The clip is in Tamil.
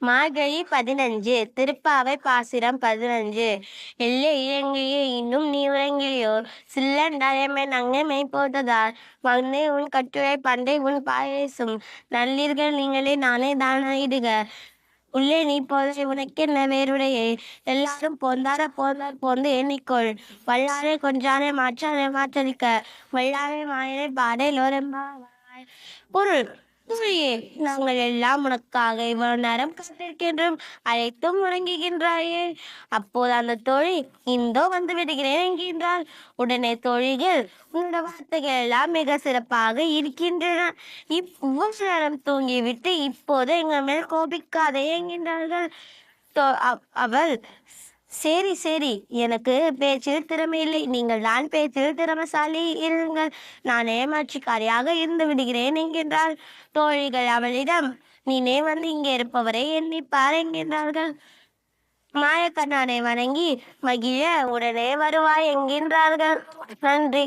மார்கழி பதினஞ்சு திருப்பாவை பாசுரம் பதினஞ்சு. எல்லை இயங்கியே இன்னும் நீ உறங்கிலையோ சில்லண்டயமே நங்கமை போட்டதால் மன்னே உன் கட்டுரை பண்டை உன் பாயசும். நல்லீர்கள் நீங்களே நானே தானாயிடுக. உள்ளே நீ போதை உனக்கென்ன வேறுடையே? எல்லாரும் போந்தார போந்தார் போந்து எண்ணிக்கொள். வல்லாரை கொஞ்சானை மாற்றானை மாற்றடிக்க வல்லாரை மாயனை பாடை லோரம்பா பொருள். தூயே நாங்கள் எல்லாம் உனக்காக இவ்வளவு நேரம் காத்திருக்கின்றோம். அழைத்தும் உறங்குகின்றாயே அப்போது அந்த தோழி இந்தோ வந்து விடுகிறேன் என்கின்றாள். உடனே தோழிகள் உன்னோட வார்த்தைகள் எல்லாம் மிக சிறப்பாக இருக்கின்றன. இவ்வளவு நேரம் தூங்கிவிட்டு இப்போது எங்கள் மேல் கோபிக்காதே என்கின்றார்கள். அவள் சரி சரி. எனக்கு பேச்சில் திறமை இல்லை நீங்கள் தான் பேச்சில் திறமசாலி. இருங்கள். நான் ஏமாற்றுக்காரியாக இருந்து விடுகிறேன் என்கின்றாள் தோழிகள் அவளிடம். நீனே வந்து இங்கே இருப்பவரை எண்ணிப்பார் என்கின்றார்கள். மாயக்கண்ணானை வணங்கி மகிழ உடனே வருவாய் என்கின்றார்கள். நன்றி.